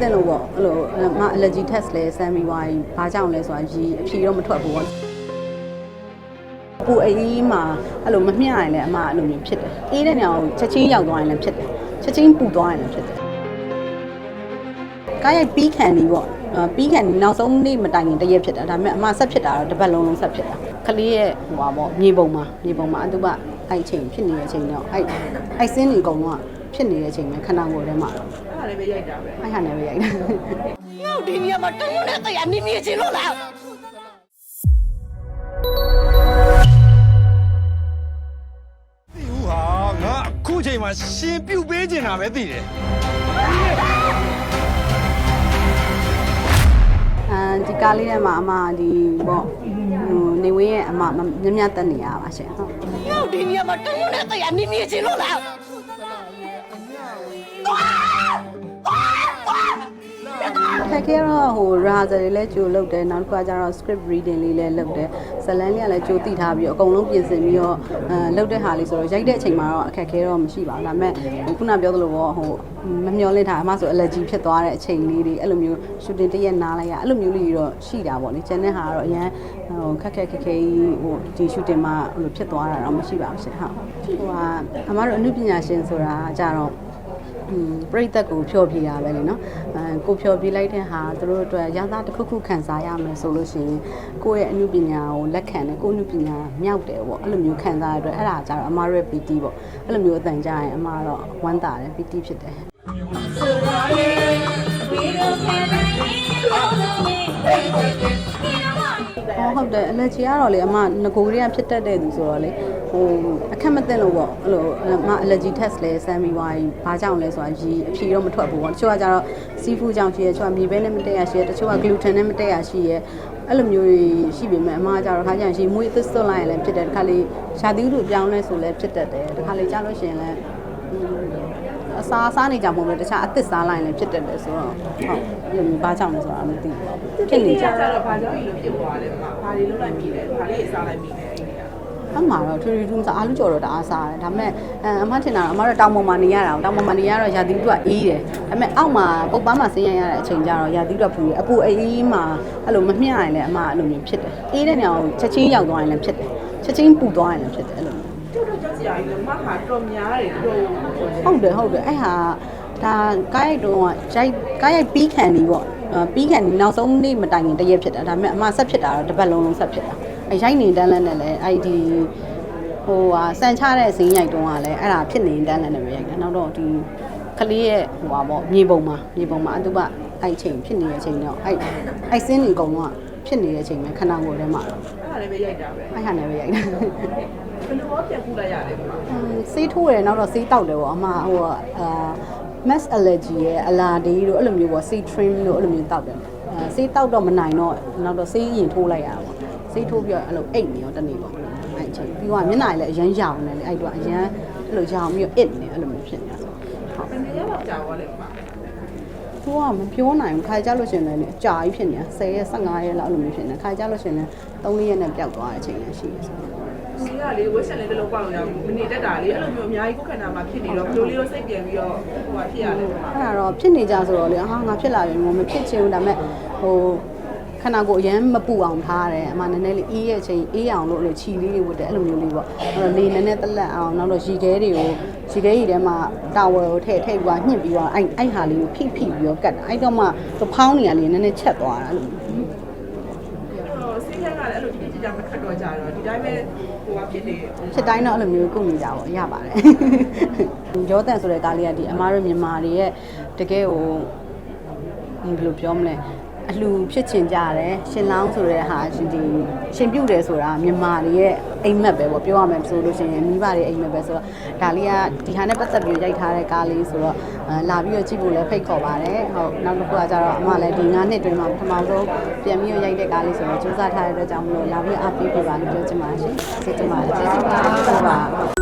သင့်လို့ပေါ့အဲ့လိုအမ allergy test လဲဆမ်းပြီးသွားရင်ဘာကြောင့်လဲဆိုတာရီအဖြေတော့မထွက်ဘူးပေါ့ပူအေးမှာအဲ့လိုမမျှရင်လည်းအမအဲ့လိုမျိုးဖြစ်တယ်အေးတဲ့နေရာကိုချက်ချင်းရောက်သွားရင်လည်းဖြစ်တယ်ချက်ချင်းပူသွားရင်လည်းဖြစ်တယ်ကားရိုက်ပြီးခံနေပေါ့အာပြီးခံနေနောက်ဆုံးနေ့မတိုင်ခင်တရက်ဖြစ်တာဒါပေမဲ့အမဆက်ဖြစ်တာတော့တစ်ပတ်လုံးလုံးဆက်ဖြစ်တာကလေးရဲ့ဟိုပါပေါ့မြေပုံမှာမြေပုံမှာအတူကအဲ့အချိန်ဖြစ်နေတဲ့အချိန်တော့အဲ့အဲ့စင်းနေကုန်တော့ဖြစ်နေတဲ့အချိန်မှာခဏကိုယ်ထဲမှာ တော့အဲ့ဒါလည်းပဲရိုက်တာပဲအဲ့ဟာနဲ့ပဲရိုက်တာငါ့ဒီနေရာမှာတရုံနဲ့တရားနေနေချင်လို့လားသိဘူးဟာငါအခုချိန်မှာရှင်ပြုတ်ပေးနေတာပဲသိတယ်အဲဒီကားလေးထဲမှာအမဒီပေါ့ဟိုနေဝင်းရဲ့အမမမြမြတက်နေရပါရှင်ဟုတ်ငါ့ဒီနေရာမှာတရုံနဲ့တရားနေနေချင်လို့လား ခက်ခဲတော့ဟို rehearsal တွေလည်းကြိုလုပ်တယ်နောက်တစ်ခါကျတော့ script reading လေးလည်းလုပ်တယ်ဇတ်လန်းလေးကလည်းကြိုသိထားပြီးတော့အကုန်လုံးပြင်ဆင်ပြီးတော့အဲလုပ်တဲ့ဟာလေးဆိုတော့ရိုက်တဲ့အချိန်မှာတော့အခက်ခဲတော့မရှိပါဘူးဒါပေမဲ့ဟိုခုနပြောသလိုပေါ့ဟိုမမျောလင့်တာအမဆို allergy ဖြစ်သွားတဲ့အချိန်လေးတွေအဲ့လိုမျိုး shooting တစ်ရက်နားလိုက်ရအဲ့လိုမျိုးလေးတွေတော့ရှိတာပေါ့လေကျန်တဲ့ဟာကတော့အရန်ဟိုခက်ခဲခက်ခဲကြီးဟိုဒီ shooting မှာဟိုလိုဖြစ်သွားတာတော့မရှိပါဘူးရှင်ဟုတ်ဟိုကအမတို့အမှုပညာရှင်ဆိုတာကြတော့อืม ပြိသက်ကိုဖြောပြတာပဲလေနော်အဲကိုဖြောပြလိုက်တဲ့ဟာသူတို့အတွက်ရသားတစ်ခုခုခံစားရမယ်ဆိုလို့ရှိရင်ကိုယ့်ရဲ့အမှုပညာကိုလက်ခံတယ်ကိုယ့်အမှုပညာမြောက်တယ်ပေါ့အဲ့လိုမျိုးခံစားရတဲ့အတွက်အဲ့ဒါကြတော့အမရဲ့ PT ပေါ့အဲ့လိုမျိုးအတန်ကြရင်အမတော့ဝမ်းသာတယ် PT ဖြစ်တယ်ဟောဟုတ်တယ် allergy ကတော့လေအမငကိုတွေကဖြစ်တတ်တဲ့သူဆိုတော့လေ ဟိုအခက်မသိလို့ပေါ့အဲ့လိုအမ allergy test လဲဆမ်းပြီးသွားရင်ဘာကြောင့်လဲဆိုတာရီအဖြေတော့မထွက်ဘူးပေါ့တချို့ကကြတော့ seafood ကြောင့်ရှိရဲတချို့ကမြေပဲနဲ့မတက်ရရှိရဲတချို့က gluten နဲ့မတက်ရရှိရဲအဲ့လိုမျိုးတွေရှိပေမဲ့အမကကြတော့ခါကျရင်ရေမွေးအသစ်စွတ်လိုက်ရင်လည်းဖြစ်တယ်တခါလေရှာသီးဥတို့ပြောင်းလဲဆိုလည်းဖြစ်တတ်တယ်တခါလေကြားလို့ရှိရင်လည်းအစားစားနေကြမဟုတ်ဘူးတခြားအသစ်စားလိုက်ရင်လည်းဖြစ်တတ်တယ်ဆိုတော့ဟုတ်အဲ့လိုမျိုးဘာကြောင့်လဲဆိုတာမသိဘူးပေါ့ဖြစ်နေကြကြတော့ဘာကြောင့်ဒီလိုဖြစ်သွားလဲမှာဘာတွေလုပ်လိုက်ပြီလဲဘာလေးစားလိုက်ပြီလဲအဲ့ဒီ ကအမှတော့ထရီထူးစားအာလူကြော်တော့တအားစားတယ်ဒါပေမဲ့အဲအမထင်တာတော့အမတို့တောင်ပေါ်မှာနေရတာတောင်ပေါ်မှာနေရတော့ရာသီဥတုကအေးတယ်ဒါပေမဲ့အောက်မှာပုတ်ပန်းမှာဆင်းရရတဲ့အချိန်ကျတော့ရာသီဥတုကပူတယ်အပူအေးမှာအဲ့လိုမမျှရင်လည်းအမအဲ့လိုမျိုးဖြစ်တယ်အေးတဲ့နေရာကိုချက်ချင်းရောက်သွားရင်လည်းဖြစ်တယ်ချက်ချင်းပူသွားရင်လည်းဖြစ်တယ်အဲ့လိုမျိုးတို့တို့ကြောက်စရာကြီးလို့မဟာတော်များတယ်တို့ဟုတ်တယ်ဟုတ်တယ်အဲ့ဟာဒါကားရိုက်တော့ရိုက်ကားရိုက်ပြီးခံနေပေါ့အာပြီးခံနေနောက်ဆုံးနေ့မတိုင်ခင်တရက်ဖြစ်တာဒါပေမဲ့အမဆက်ဖြစ်တာတော့တစ်ပတ်လုံးလုံးဆက်ဖြစ်တာအဲ ရိုက်နေတန်းလန်းနဲ့လည်းအဲ့ဒီဟိုဟာစံချတဲ့ဇင်းရိုက်တုံးကလည်းအဲ့ဒါဖြစ်နေတန်းလန်းနဲ့ပဲရိုက်တာနောက်တော့ဒီကလေးရဲ့ဟိုပါပေါ့မြေပုံမှာမြေပုံမှာအတူကအဲ့အချိန်ဖြစ်နေတဲ့အချိန်တော့အဲ့အဲ့စင်းနေကုန်တော့ဖြစ်နေတဲ့အချိန်မှာခဏကိုယ်ထဲမှာတော့အဲ့ဒါလည်းပဲရိုက်တာပဲအဲ့ဟာနဲ့ပဲရိုက်တာဘယ်လိုရောပြန်ကူလိုက်ရလဲမှာဆေးထိုးတယ်နောက်တော့ဆေးတောက်တယ်ပေါ့အမဟိုအာ mass allergy ရဲ့အလာဒီတို့အဲ့လိုမျိုးပေါ့ဆေး trim တို့အဲ့လိုမျိုးတောက်တယ်အဲဆေးတောက်တော့မနိုင်တော့နောက်တော့ဆေးရင်ထိုးလိုက်ရတာပေါ့ ဆေးထိုးပြီးတော့အဲ့လိုအိတ်နေရောတနေ့ပေါ့အဲ့အချိန်ပြီးတော့မျက်နှာလည်းအရန်ရောင်နေလေအဲ့တော့အရန်အဲ့လိုရောင်ပြီးတော့ it နေအဲ့လိုမျိုးဖြစ်နေတာဆိုဟုတ်ဘယ်နေရာတော့ကြာသွားလဲမှာသူကမပြောနိုင်ဘူးခါကြလို့ရှရင်လည်းအကြာကြီးဖြစ်နေတာ10ရက်15ရက်လောက်အဲ့လိုမျိုးဖြစ်နေတာခါကြလို့ရှရင်လည်း3ရက်နဲ့ပျောက်သွားတဲ့အချိန်လည်းရှိတယ်ဆိုတော့ဒီကလေဝက်ဆက်လေးတစ်လုံးပေါက်လို့ရဘူးမနေတတ်တာလေအဲ့လိုမျိုးအများကြီးကိုယ်ခန္ဓာမှာဖြစ်နေတော့ဘယ်လိုလေးတော့စိတ်ပြန်ပြီးတော့ဟိုဟာဖြစ်ရလဲမှာအဲ့ဒါတော့ဖြစ်နေကြဆိုတော့လေဟာငါဖြစ်လာပြီမမဖြစ်ချင်ဘူးဒါပေမဲ့ဟို ခဏကိုအရန်မပူအောင်ထားရတယ်အမှနည်းနည်းလေးအေးရဲ့အချိန်အေးအောင်လို့အဲ့လိုခြီလေးတွေဝတ်တယ်အဲ့လိုမျိုးလေးပေါ့အဲ့တော့လေနည်းနည်းတက်လက်အောင်နောက်တော့ရေခဲတွေကိုရေခဲကြီးထဲမှာတာဝယ်ကိုထည့်ထည့်ပြီးတော့ညှစ်ပြီးတော့အဲ့အဲ့ဟာလေးကိုဖိဖိပြီးတော့ကတ်တာအဲ့တော့မှသူဖောင်းနေရလေးနည်းနည်းချက်သွားတာအဲ့လိုဟိုစိတ်ရက်ကလည်းအဲ့လိုတိတိကျကျမခတ်တော့ကြတော့ဒီတိုင်းပဲဟိုဟာဖြစ်နေဖြစ်တိုင်းတော့အဲ့လိုမျိုးကုနေကြပါရပါတယ်ရောတန်ဆိုတဲ့ကားလေးကဒီအမားတို့မြန်မာတွေရဲ့တကယ်ကိုဘယ်လိုပြောမလဲ အလှဖြစ်ချင်ကြတယ်ရှင်လောင်းဆိုတဲ့ဟာရှင်ဒီရှင်ပြုတ်တယ်ဆိုတာမြန်မာတွေရဲ့အိမ်မက်ပဲပေါ့ပြောရမယ်ဆိုလို့ရှိရင်မိဘတွေအိမ်မက်ပဲဆိုတော့ဒါလေးကဒီဟာနဲ့ပတ်သက်ပြီးရိုက်ထားတဲ့ကားလေးဆိုတော့အဲလာပြီးတော့ကြည့်ဖို့လည်းဖိတ်ခေါ်ပါတယ်ဟုတ်နောက်တစ်ခုကကျတော့အမလည်းဒီ9နှစ်တွင်းမှာပထမဆုံးပြန်ပြီးတော့ရိုက်တဲ့ကားလေးဆိုတော့စူးစမ်းထားတဲ့အတွက်ကြောင့်မလို့လာပြီးအားပေးပြပါလို့ပြောချင်ပါတယ်ရှင်ကျေးဇူးပါတယ်ကျေးဇူးပါ